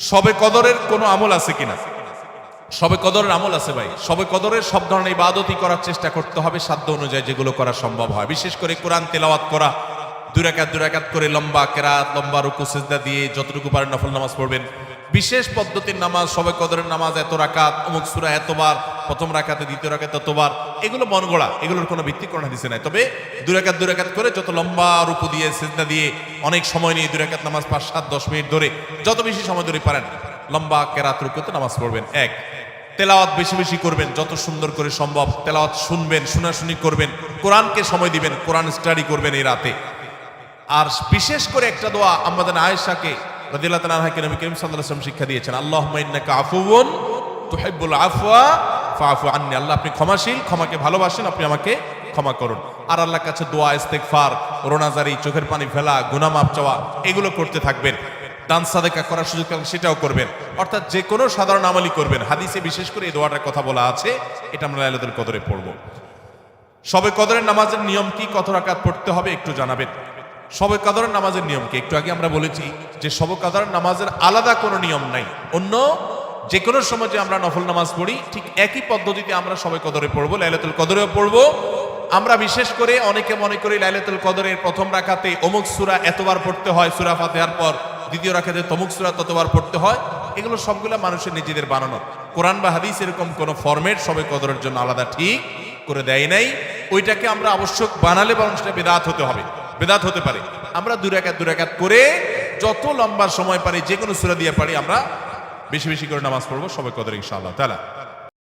সবে কদরের কোনো আমল আছে কিনা? সবে কদরের আমল আছে ভাই। সবে কদরের সব ধরনের ইবাদতই করার চেষ্টা করতে হবে সাধ্য অনুযায়ী যেগুলো করা সম্ভব হয়। বিশেষ করে কোরআন তেলাওয়াত করা। দুরাকাত দুরাকাত করে লম্বা কেরাত, লম্বা রুকু, সেজদা দিয়ে যতটুকু পারেন নফল নামাজ পড়বেন। বিশেষ পদ্ধতির নামাজ, সবে কদরের নামাজ, এত রাকাত, অমুক সুরা এতবার, প্রথম রাকাতে, দ্বিতীয় রাকাত ততবার এগুলো মন গড়া, এগুলোর কোনো ভিত্তি কোনো হাদিসে নাই। তবে দুরাকাত দুরাকাত করে যত লম্বা রুকু দিয়ে, সেজদা দিয়ে, অনেক সময় নিয়ে দুরাকাত নামাজ পাঁচ, সাত, দশ মিনিট ধরে, যত বেশি সময় ধরে পারেন, লম্বা কেরাত রুকুতে নামাজ পড়বেন। এক, তেলাওয়াত বেশি বেশি করবেন, যত সুন্দর করে সম্ভব তেলাওয়াত শুনবেন, শোনাশুনি করবেন, কোরআনকে সময় দিবেন, কোরআন স্টাডি করবেন এই রাতে। আর বিশেষ করে একটা দোয়া আমাদের আয়েশাকে রাদিয়াল্লাহু তাআলা আনহাকে নবী করিম আলাইহি শিক্ষা দিয়েছেন আল্লাহুম্মা ইন্নাকা আফুউন তুহিব্বুল আফওয়া ফাআফু আননি। আল্লাহ, আপনি ক্ষমাশীল, ক্ষমাকে ভালোবাসেন, আপনি আমাকে ক্ষমা করুন। আর আল্লাহর কাছে দোয়া, ইস্তেগফার, রোনাজারি, চোখের পানি ফেলা, গুনাহ মাফ চাওয়া, এগুলো করতে থাকবেন। দান, সাদেকা করার সুযোগ পেলে সেটাও করবেন। অর্থাৎ যে কোনো সাধারণ আমলই করবেন। হাদিসে বিশেষ করে এই দোয়াটার কথা বলা আছে, এটা আমরা লাইলাতুল কদরে পড়ব। সবে কদরের নামাজের নিয়ম কি? কত রাকাত পড়তে হবে? একটু জানাবেন। সবে কদরের নামাজের নিয়ম কি? একটু আগে আমরা বলেছি যে সবে কদরের নামাজের আলাদা কোনো নিয়ম নাই। অন্য যে কোনো সময় যে আমরা নফল নামাজ পড়ি, ঠিক একই পদ্ধতিতে আমরা সবে কদরে পড়ব, লাইলাতুল কদরেও পড়ব। আমরা বিশেষ করে অনেকে মনে করি লাইলাতুল কদরের প্রথম রাখাতে অমুক সুরা এতবার পড়তে হয়, সুরা ফাতেহার পর দ্বিতীয় রাখাতে তমুক সুরা ততবার পড়তে হয়। এগুলো সবগুলো মানুষের নিজেদের বানানো। কোরআন বা হাদিস এরকম কোনো ফরম্যাট সবে কদরের জন্য আলাদা ঠিক করে দেয় নাই। ওইটাকে আমরা আবশ্যক বানালে বরং সেটা বেদাত হতে হবে। বেদাত হতে পারে। আমরা দুরাকাত দুরাকাত করে যত লম্বা সময় পারি যে কোনো সুরা দিয়ে পারি, আমরা বেশি বেশি করে নামাজ পড়ব, সবাই কদর ইনশাআল্লাহ। তালা